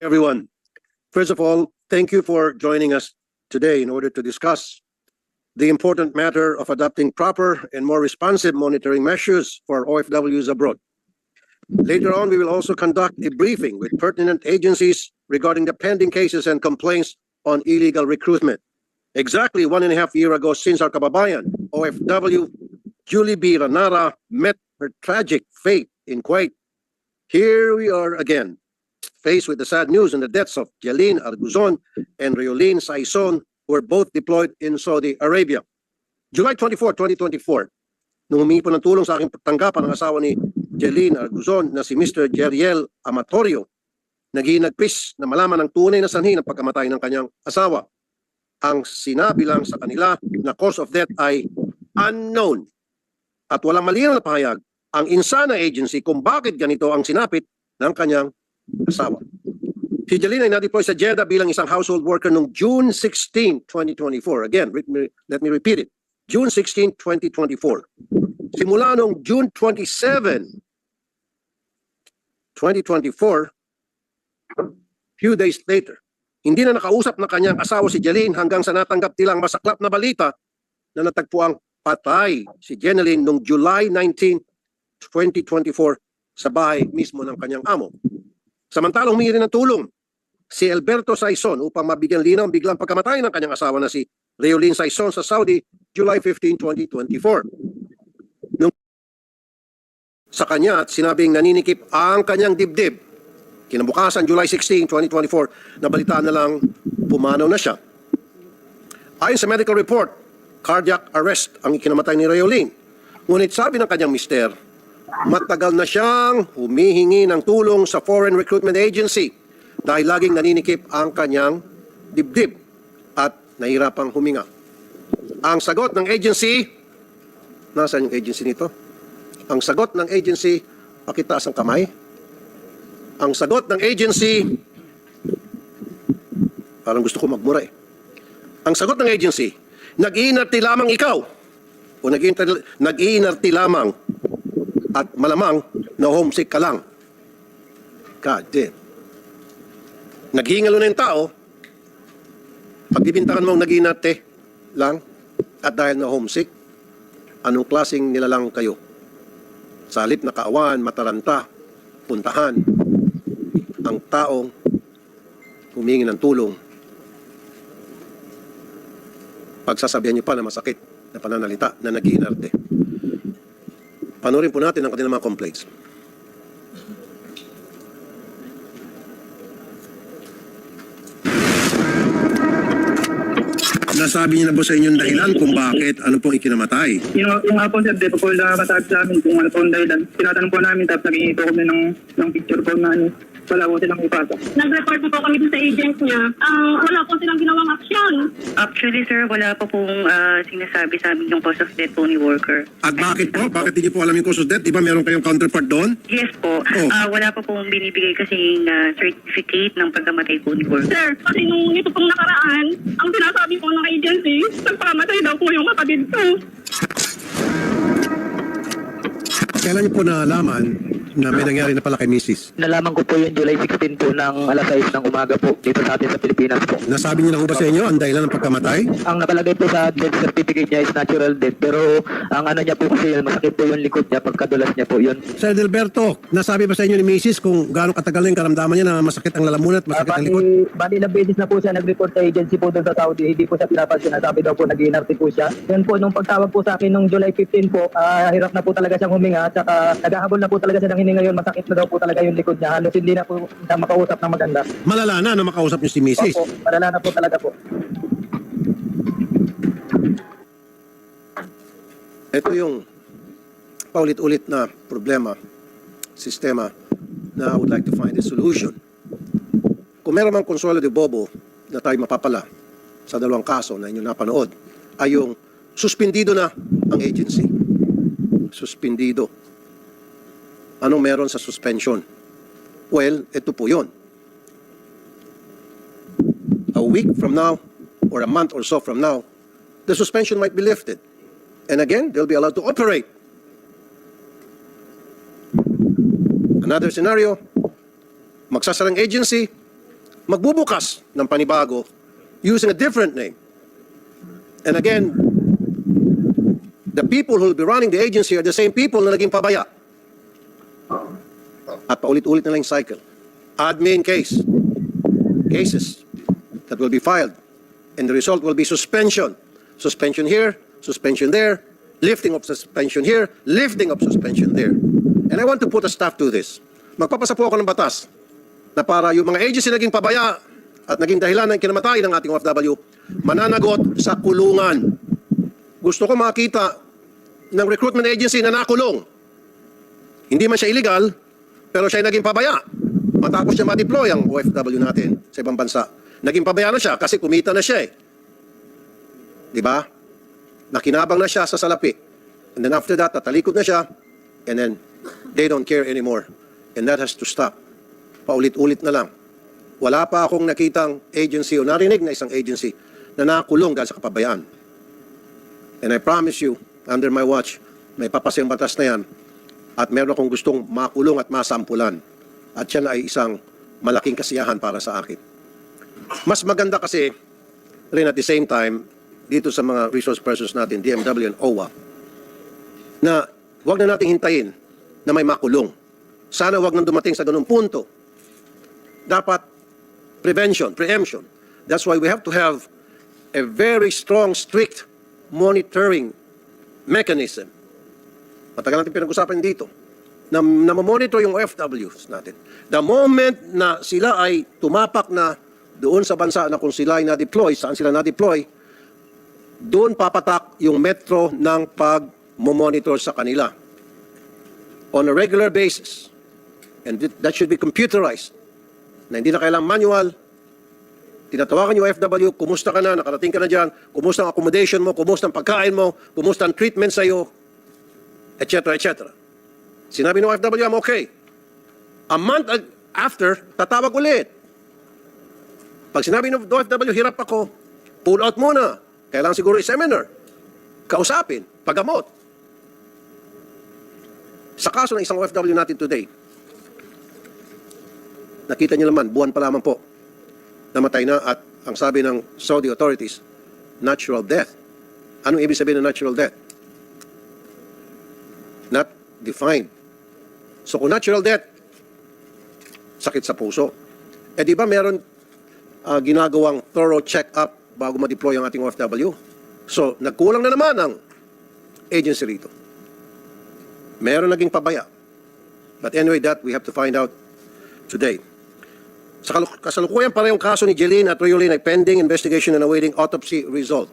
everyone. First of all, thank you for joining us today in order to discuss the important matter of adopting proper and more responsive monitoring measures for OFWs abroad. Later on, we will also conduct a briefing with pertinent agencies regarding the pending cases and complaints on illegal recruitment. Exactly one and a half year ago since our kababayan, OFW Julie B. Ranara met her tragic fate in Kuwait. Here we are again, faced with the sad news and the deaths of Jeline Arguzon and Riolin Saison, who were both deployed in Saudi Arabia. July 24, 2024, nung humingi po ng tulong sa aking tanggapan ng asawa ni Jeline Arguzon na si Mr. Jeriel Amatorio, naghinagpis na malaman ang tunay na sanhi ng pagkamatay ng kanyang asawa. Ang sinabi lang sa kanila na cause of death ay unknown at walang malinaw na pahayag ang Insana Agency kung bakit ganito ang sinapit ng kanyang asawa. Si Jeline ay na-deploy sa Jeddah bilang isang household worker noong June 16, 2024. Again, let me, let me repeat it. June 16, 2024. Simula noong June 27, 2024, few days later, hindi na nakausap ng kanyang asawa si Jeline hanggang sa natanggap nilang masaklap na balita na natagpuang patay si Jeneline noong July 19, 2024 sa bahay mismo ng kanyang amo. Samantalang humingi rin ng tulong si Alberto Saison upang mabigyan linaw ang biglang pagkamatay ng kanyang asawa na si Reolin Saison sa Saudi July 15, 2024. Nung sa kanya at sinabing naninikip ang kanyang dibdib. Kinabukasan, July 16, 2024, nabalitaan na lang pumanaw na siya. Ayon sa medical report, cardiac arrest ang ikinamatay ni Reolin. Ngunit sabi ng kanyang mister, matagal na siyang humihingi ng tulong sa Foreign Recruitment Agency dahil laging naninikip ang kanyang dibdib at nahirapang huminga. Ang sagot ng agency, nasaan yung agency nito? Ang sagot ng agency, pakitaas ang kamay. Ang sagot ng agency, parang gusto ko magmura eh. Ang sagot ng agency, nag-iinarti lamang ikaw o nag-iinarti, nag-iinarti lamang at malamang na homesick ka lang. God damn. Naghihingalo na yung tao, pagbibintangan mong nag-iinarte lang at dahil na homesick, anong klaseng nilalang kayo? Sa halip na kaawan, mataranta, puntahan ang taong humingi ng tulong pagsasabihan niyo pa na masakit na pananalita na nag-iinarte. Panorin po natin ang kanilang mga complaints. Nasabi niyo na po sa inyong dahilan kung bakit ano pong ikinamatay. Yung, yung po sir, di pa po nakataag sa amin kung ano po ang dahilan. Tinatanong po namin tapos naging ito kami ng, ng picture po na ano, wala po silang ipasa. Nag-report po kami sa agent niya. Ang wala po silang ginawang aksyon. Actually, sir, wala pa pong ah, sinasabi sa amin yung cause of death po ni worker. At bakit po? Bakit hindi po alam yung cause of death? Di ba meron kayong counterpart doon? Yes po. Oh. Ah, wala pa pong binibigay kasi na certificate ng pagkamatay po ni worker. Sir, kasi nung ito pong nakaraan, ang sinasabi po ng agency, nagpamatay daw po yung kapatid ko. Kailan niyo po nalaman na may nangyari na pala kay Mrs.? Nalaman ko po yung July 16 po ng alas 6 ng umaga po dito sa atin sa Pilipinas po. Nasabi niyo na po ba sa inyo ang dahilan ng pagkamatay? Ang nakalagay po sa death certificate niya is natural death pero ang ano niya po kasi masakit po yung likod niya pagkadulas niya po yun. Sir Delberto, nasabi ba sa inyo ni Mrs. kung gaano katagal na yung karamdaman niya na masakit ang lalamunan at masakit ang bali, likod? bali ilang beses na po siya nag-report sa agency po doon sa Saudi. Hindi po siya pinapansin. Sabi daw po nag-iinarte po siya. Yun po, nung pagtawag po sa akin nung July 15 po, ah, hirap na po talaga siyang huminga. At saka naghahabol na po talaga siya ng hininga yun. Masakit na daw po talaga yung likod niya. Halos hindi na po siya makausap ng maganda. Malala na na makausap niyo si Mrs. Opo, malala na po talaga po. Ito yung paulit-ulit na problema, sistema na I would like to find a solution. Kung meron mang konsuelo de bobo na tayo mapapala sa dalawang kaso na inyo napanood, ay yung suspendido na ang agency. Suspendido. Anong meron sa suspension? Well, ito po yun. A week from now, or a month or so from now, the suspension might be lifted. And again, they'll be allowed to operate. Another scenario, magsasarang agency, magbubukas ng panibago using a different name. And again, the people who will be running the agency are the same people na naging pabaya. At paulit-ulit na lang cycle. Admin case. Cases that will be filed. And the result will be suspension. Suspension here, suspension there, lifting of suspension here, lifting of suspension there. And I want to put a stop to this. Magpapasa po ako ng batas na para yung mga agency naging pabaya at naging dahilan ng kinamatay ng ating OFW, mananagot sa kulungan. Gusto ko makita ng recruitment agency na nakulong. Hindi man siya illegal, pero siya ay naging pabaya. Matapos siya ma-deploy ang OFW natin sa ibang bansa. Naging pabaya na siya kasi kumita na siya eh. Di ba? Nakinabang na siya sa salapi. And then after that, tatalikod na siya. And then, they don't care anymore. And that has to stop. Paulit-ulit na lang. Wala pa akong nakitang agency o narinig na isang agency na nakulong dahil sa kapabayaan. And I promise you, under my watch, may papasang batas na yan at meron akong gustong makulong at masampulan. At yan ay isang malaking kasiyahan para sa akin. Mas maganda kasi rin at the same time dito sa mga resource persons natin, DMW and OWA, na wag na nating hintayin na may makulong. Sana wag nang dumating sa ganung punto. Dapat prevention, preemption. That's why we have to have a very strong, strict monitoring mechanism. Matagal natin pinag-usapan dito na, na monitor yung OFWs natin. The moment na sila ay tumapak na doon sa bansa na kung sila ay na-deploy, saan sila na-deploy, doon papatak yung metro ng pag-monitor sa kanila on a regular basis. And th- that should be computerized. Na hindi na kailang manual. Tinatawagan yung FW, kumusta ka na, nakarating ka na dyan, kumusta ang accommodation mo, kumusta ang pagkain mo, kumusta ang treatment sa'yo, etc. etc. Sinabi ng FW, I'm okay. A month after, tatawag ulit. Pag sinabi ng OFW, hirap ako, pull out muna. Kailangan siguro i-seminar. Kausapin, paggamot. Sa kaso ng isang OFW natin today, nakita niyo naman, buwan pa lamang po, namatay na at ang sabi ng Saudi authorities, natural death. Anong ibig sabihin ng natural death? Defined. So kung natural death, sakit sa puso. Eh di ba meron ah, ginagawang thorough check-up bago ma-deploy ang ating OFW? So nagkulang na naman ang agency rito. Meron naging pabaya. But anyway, that we have to find out today. Sa kasalukuyan parehong kaso ni Jeline at Riolin ay pending investigation and awaiting autopsy result.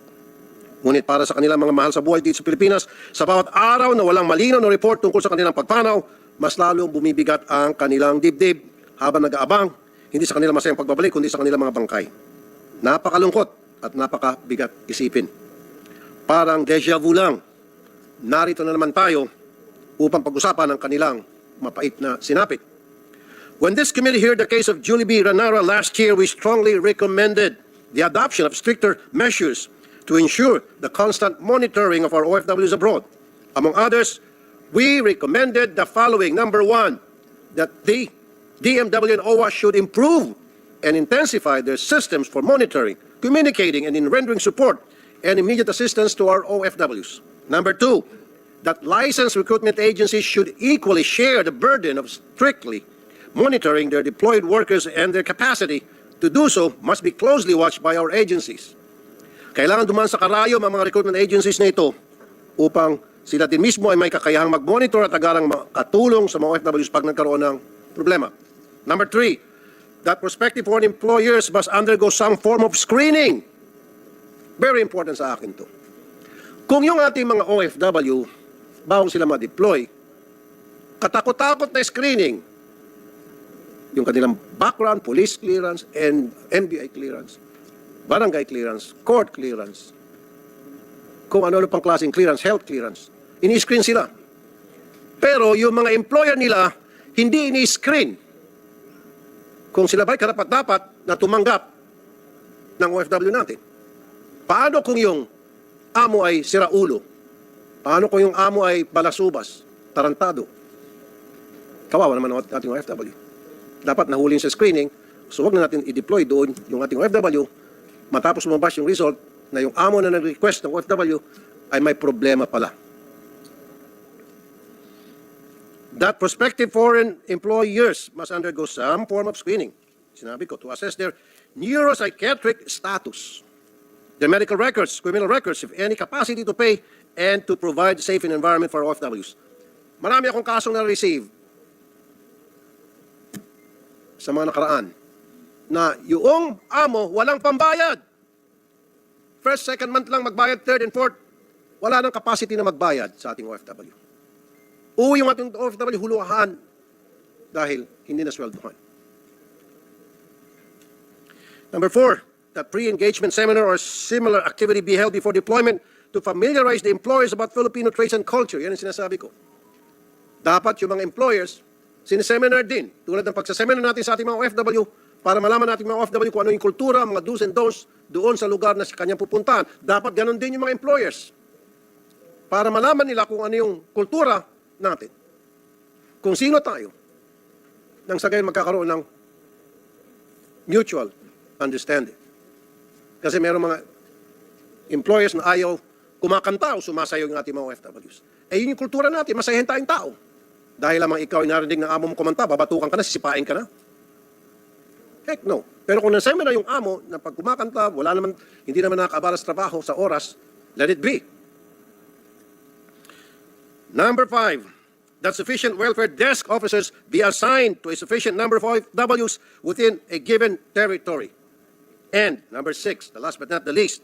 Ngunit para sa kanilang mga mahal sa buhay dito sa Pilipinas, sa bawat araw na walang malinaw na report tungkol sa kanilang pagpanaw, mas lalong bumibigat ang kanilang dibdib habang nag-aabang, hindi sa kanilang masayang pagbabalik, kundi sa kanilang mga bangkay. Napakalungkot at napakabigat isipin. Parang deja vu lang. Narito na naman tayo upang pag-usapan ang kanilang mapait na sinapit. When this committee heard the case of Julie B. Ranara last year, we strongly recommended the adoption of stricter measures to ensure the constant monitoring of our OFWs abroad. Among others, we recommended the following. Number one, that the DMW and OWA should improve and intensify their systems for monitoring, communicating, and in rendering support and immediate assistance to our OFWs. Number two, that licensed recruitment agencies should equally share the burden of strictly monitoring their deployed workers and their capacity to do so must be closely watched by our agencies. Kailangan duman sa karayom ang mga recruitment agencies na ito upang sila din mismo ay may kakayahang mag-monitor at agarang makatulong sa mga OFWs pag nagkaroon ng problema. Number three, that prospective foreign employers must undergo some form of screening. Very important sa akin to. Kung yung ating mga OFW, bago sila ma-deploy, katakot-takot na screening, yung kanilang background, police clearance, and NBI clearance, barangay clearance, court clearance, kung ano-ano pang klaseng clearance, health clearance. Ini-screen sila. Pero yung mga employer nila, hindi ini-screen kung sila ba'y karapat-dapat na tumanggap ng OFW natin. Paano kung yung amo ay siraulo? Paano kung yung amo ay balasubas, tarantado? Kawawa naman ang ating OFW. Dapat nahulin sa screening So wag na natin i-deploy doon yung ating OFW matapos lumabas yung result na yung amo na nag-request ng OFW ay may problema pala. That prospective foreign employers must undergo some form of screening, sinabi ko, to assess their neuropsychiatric status, their medical records, criminal records, if any capacity to pay, and to provide safe environment for OFWs. Marami akong kasong na-receive sa mga nakaraan na yung amo walang pambayad. First, second month lang magbayad, third and fourth, wala nang capacity na magbayad sa ating OFW. Uwi yung ating OFW huluhan dahil hindi na sweldohan. Number four, that pre-engagement seminar or similar activity be held before deployment to familiarize the employers about Filipino traits and culture. Yan ang sinasabi ko. Dapat yung mga employers, sineseminar din. Tulad ng pagsaseminar natin sa ating mga OFW para malaman natin mga OFW kung ano yung kultura, mga do's and don'ts doon sa lugar na kanyang pupuntahan. Dapat ganun din yung mga employers. Para malaman nila kung ano yung kultura natin. Kung sino tayo. Nang sa gayon magkakaroon ng mutual understanding. Kasi meron mga employers na ayaw kumakanta o sumasayaw yung ating mga OFWs. Eh yun yung kultura natin, masayahin tayong tao. Dahil lamang ikaw ay narinig ng amo mo kumanta, babatukan ka na, sisipain ka na. Heck no. Pero kung nasema na yung amo na pag kumakanta, wala naman, hindi naman nakakabala sa trabaho sa oras, let it be. Number five, that sufficient welfare desk officers be assigned to a sufficient number of OFWs within a given territory. And number six, the last but not the least,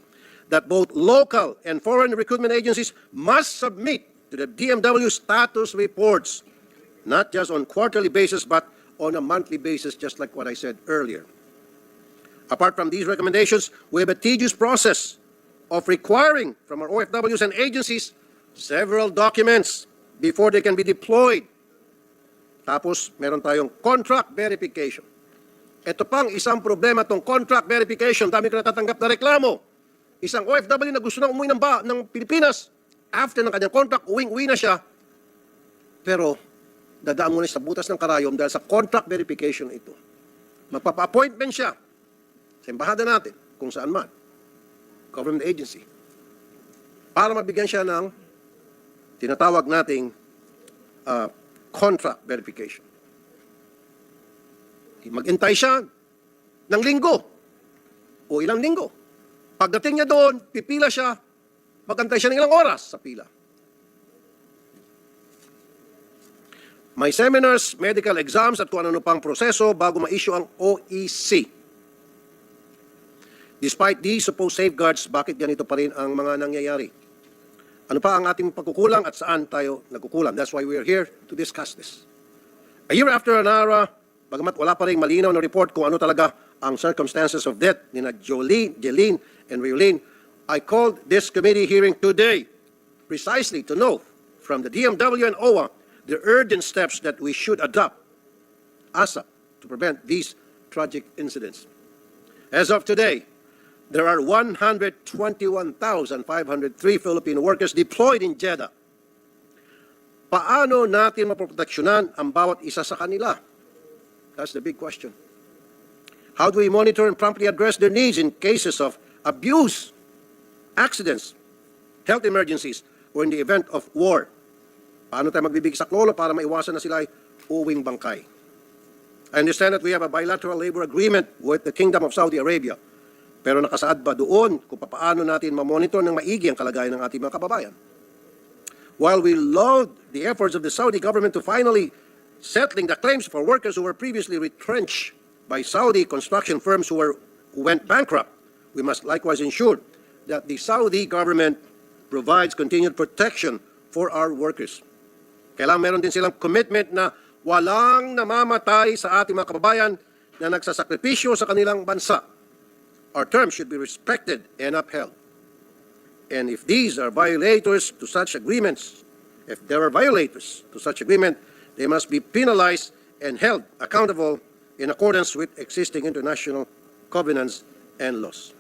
that both local and foreign recruitment agencies must submit to the DMW status reports, not just on quarterly basis, but on a monthly basis, just like what I said earlier. Apart from these recommendations, we have a tedious process of requiring from our OFWs and agencies several documents before they can be deployed. Tapos, meron tayong contract verification. Ito pang isang problema tong contract verification. Dami ko natatanggap na reklamo. Isang OFW na gusto na umuwi ng, ba, ng Pilipinas, after ng kanyang contract, uwing-uwi na siya. Pero, dadaan muna sa butas ng karayom dahil sa contract verification ito. Magpapa-appointment siya sa embahada natin, kung saan man, government agency, para mabigyan siya ng tinatawag nating uh, contract verification. Mag-intay siya ng linggo o ilang linggo. Pagdating niya doon, pipila siya, magantay siya ng ilang oras sa pila. May seminars, medical exams at kung ano pang proseso bago ma-issue ang OEC. Despite these supposed safeguards, bakit ganito pa rin ang mga nangyayari? Ano pa ang ating pagkukulang at saan tayo nagkukulang? That's why we are here to discuss this. A year after Anara, bagamat wala pa rin malinaw na report kung ano talaga ang circumstances of death ni na Jolene, Jeline, and Riolene, I called this committee hearing today precisely to know from the DMW and OWA the urgent steps that we should adopt ASAP to prevent these tragic incidents. As of today, there are 121,503 Filipino workers deployed in Jeddah. Paano natin maproteksyonan ang bawat isa sa kanila? That's the big question. How do we monitor and promptly address their needs in cases of abuse, accidents, health emergencies, or in the event of war? Paano tayo magbibigay sa klolo para maiwasan na sila ay uwing bangkay? I understand that we have a bilateral labor agreement with the Kingdom of Saudi Arabia. Pero nakasaad ba doon kung paano natin mamonitor ng maigi ang kalagayan ng ating mga kababayan? While we laud the efforts of the Saudi government to finally settling the claims for workers who were previously retrenched by Saudi construction firms who, were, who went bankrupt, we must likewise ensure that the Saudi government provides continued protection for our workers. Kailangan meron din silang commitment na walang namamatay sa ating mga kababayan na nagsasakripisyo sa kanilang bansa. Our terms should be respected and upheld. And if these are violators to such agreements, if there are violators to such agreement, they must be penalized and held accountable in accordance with existing international covenants and laws.